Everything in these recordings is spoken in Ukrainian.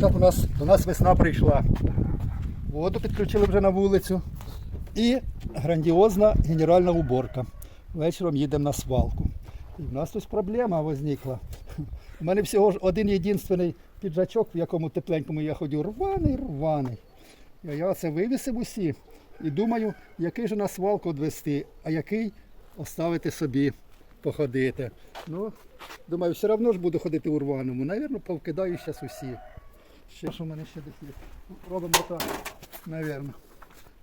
Так у нас до нас весна прийшла. Воду підключили вже на вулицю. І грандіозна генеральна уборка. Вечором їдемо на свалку. І в нас тут проблема возникла. У мене всього ж один єдинственний піджачок, в якому тепленькому я ходю, рваний, рваний. Я це вивісив усі і думаю, який же на свалку відвести, а який оставити собі походити. Ну, думаю, все одно ж буду ходити у рваному. Навірно, повкидаю зараз усі. Ще що в мене ще десь є. Робимо так, навірно,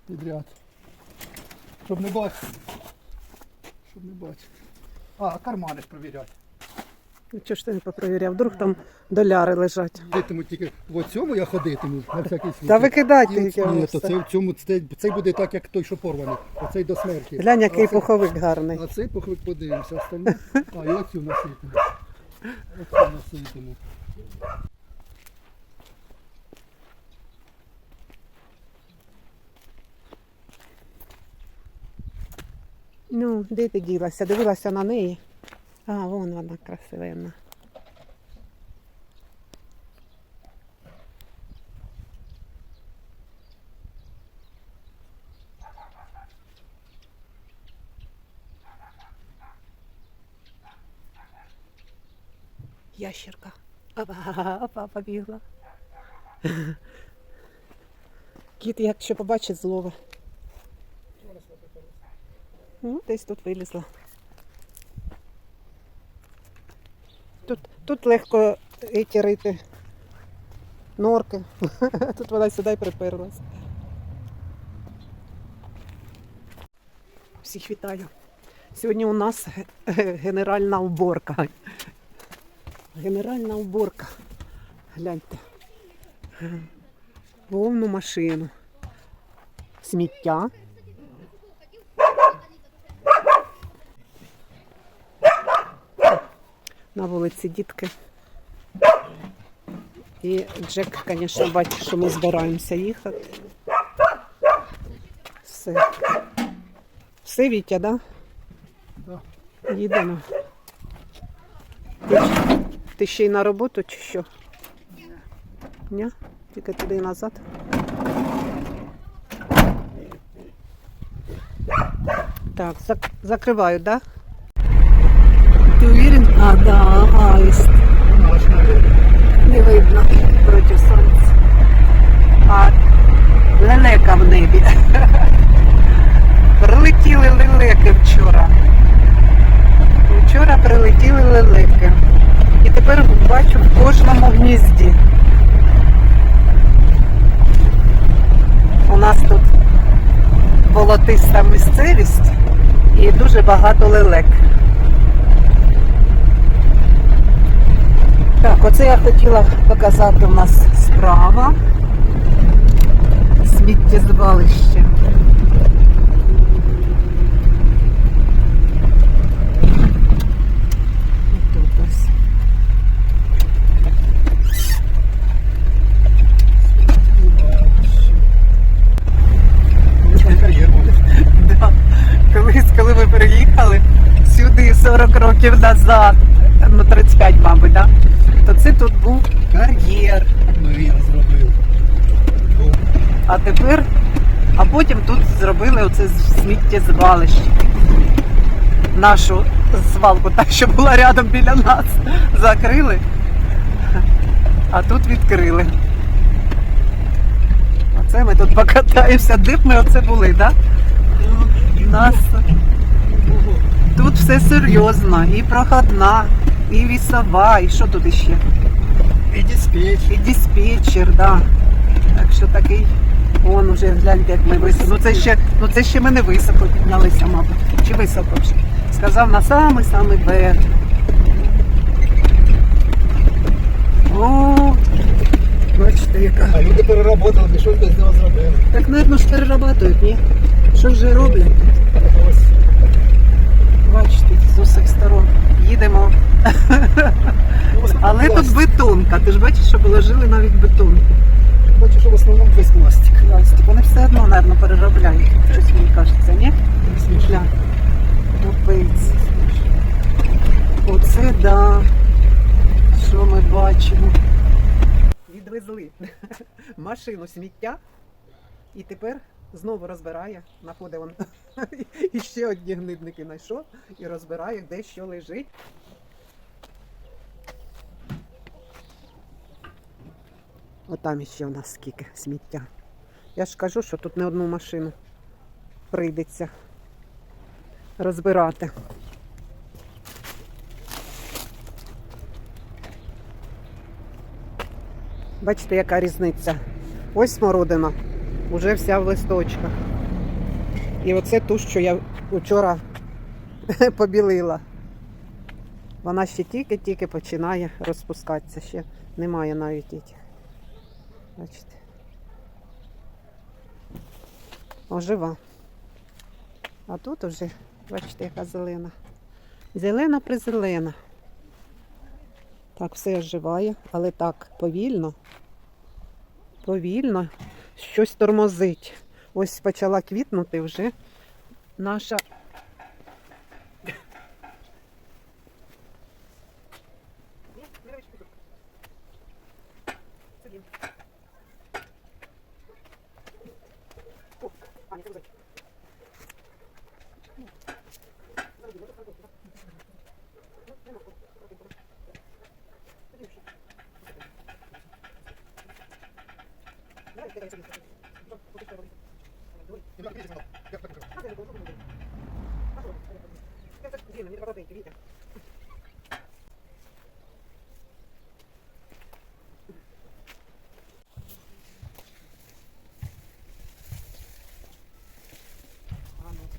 підряд. Щоб не бачити. Щоб не бачити. А, кармани ж провіряти. Ну, Чого ж ти не попровіряв? Вдруг там доляри лежать. Ходитиму тільки в цьому я ходитиму на всякий случай. Та викидайте їх, Ні, то все. це в цьому цей, цей буде так, як той, що порваний. Оцей до смерті. Глянь, який А це- пуховик гарний. А цей похвик подивимося, остальне. А, і оцю наситимо. Оцю наситимо. Ну, де ти ділася? Дивилася на неї. А, вон вона красивенна. Ящерка. Опа, опа, побігла. Кіт, якщо побачить, злове. Ну, десь тут вилізла. Тут, тут легко эти рити норки. Тут вона сюди й приперлась. Всіх вітаю. Сьогодні у нас ге- ге- генеральна уборка. Генеральна уборка. Гляньте. Повну машину. Сміття. На вулиці дітки. І Джек, звісно, бачить, що ми збираємося їхати. Все. Все, Вітя, да? Да. Їдемо. Ти, ти ще й на роботу чи що? Ні? Тільки туди і назад. Так, зак- закриваю, да? А, да, аист. Можна. Не видно проти сонця. А лелека в небі. Прилетіли лелеки вчора. Вчора прилетіли лелеки. І тепер бачу в кожному гнізді. У нас тут болотиста місцевість і дуже багато лелек. Так, оце я хотіла показати у нас справа. Сміттєзвалище. Коли ми переїхали сюди 40 років назад, ну 35, мабуть, да? То це тут був кар'єр. Ну він зробив. А тепер, а потім тут зробили оце сміттєзвалище. Нашу свалку, та що була рядом біля нас, закрили, а тут відкрили. Оце ми тут покатаємося. Де б ми оце були, так? Да? Нас тут все серйозно, і проходна, і вісова, і що тут іще? І диспетч. І диспетчер, да. Так що такий. Вон уже гляньте, як ми високо. Ну це ще, ну це ще ми не високо піднялися, мабуть. Чи високо вже? Сказав на самий самий верх. О, бачите, яка. А люди переработали, ти щось без нього зробили. Так, мабуть, ж перерабатують, ні? Що ж роблять? Бачите, з усіх сторон. Їдемо. Але тут бетонка. Ти ж бачиш, що положили навіть бетонку. Бачу, що в основному весь пластик. Пластик. Вони все одно, мабуть, переробляють. Щось мені кажеться, ні? Смішно. Капець. Оце да. Що ми бачимо? Відвезли машину сміття і тепер знову розбирає, знаходить он і ще одні гнидники знайшов і розбирає, де що лежить. Отам іще у нас скільки сміття. Я ж кажу, що тут не одну машину прийдеться розбирати. Бачите, яка різниця. Ось смородина, вже вся в листочках. І оце ту, що я вчора побілила. Вона ще тільки-тільки починає розпускатися. Ще немає навіть їх. Бачите. Ожива. А тут уже, бачите, яка зелена. Зелена призелена. Так, все оживає, але так повільно. Повільно щось тормозить. Ось почала квітнути вже наша.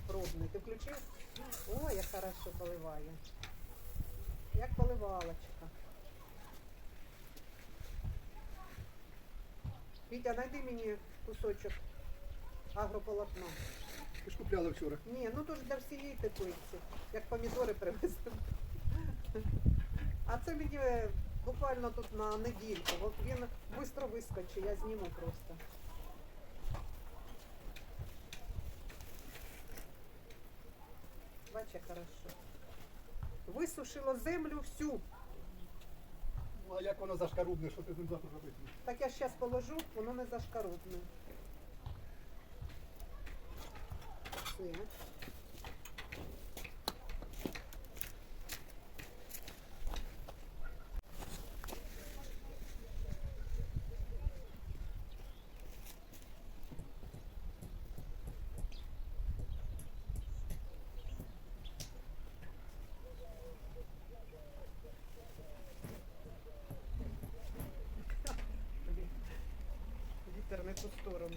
Пробний. Ти включив? Ой, як хорошо поливає. Як поливалочка. Вітя, найди мені кусочок агрополотна. Ти ж купляла вчора. Ні, ну то ж для всієї теплиці, як помідори привезли. А це мені е, буквально тут на недільку. От він швидко вискочить, я зніму просто. Бачиш, хорошо. Висушило землю всю. А як воно зашкарубне, що ти з ним завтра робити? Так я зараз положу, воно не зашкарубне. Все. Вітер не в ту сторону.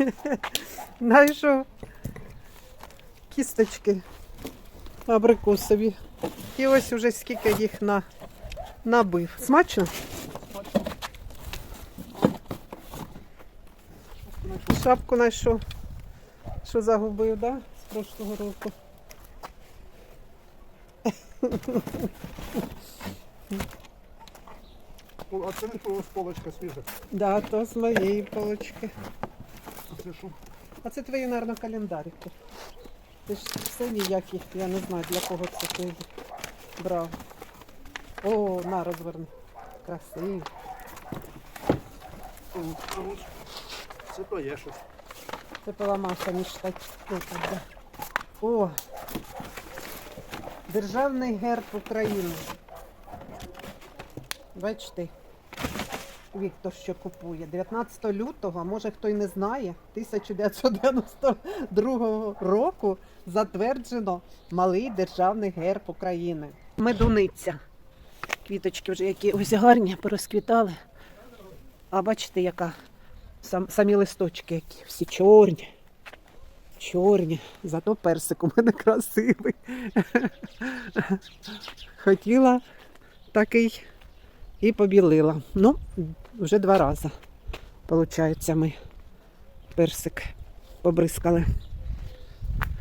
Знайшов кісточки абрикосові. І ось уже скільки їх на, набив. Смачно? Шапку знайшов. Що загубив, да? З прошлого року. А це не полочка свіжа. Да, то з моєї полочки. А це? А це твої, мабуть, календарики. Ти ж все ніяких, я не знаю, для кого це ти брав. О, на, розверни. Ось Це то є щось. Це пила Маша між штатів. О! Державний герб України. Бачите, Віктор що купує. 19 лютого, може хто й не знає, 1992 року затверджено малий державний герб України. Медуниця. Квіточки вже які ось гарні, порозквітали. А бачите, яка сам, самі листочки, які всі чорні. Чорні, зато персик у мене красивий. Хотіла такий і побілила. Ну, вже два рази. Получається, ми персик побризкали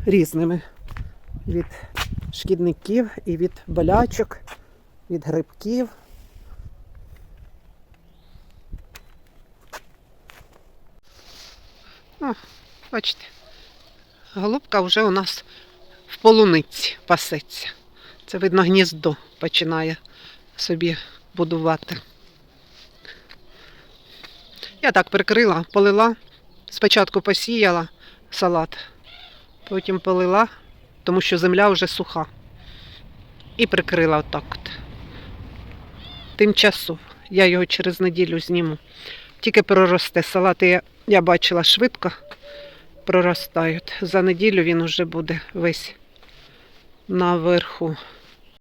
різними від шкідників і від болячок, від грибків. О, бачите, голубка вже у нас в полуниці пасеться. Це видно гніздо починає собі будувати. Я так прикрила, полила. Спочатку посіяла салат, потім полила, тому що земля вже суха. І прикрила отак от. Тимчасово. Я його через неділю зніму. Тільки проросте. Салати я, я бачила швидко проростають. За неділю він уже буде весь наверху.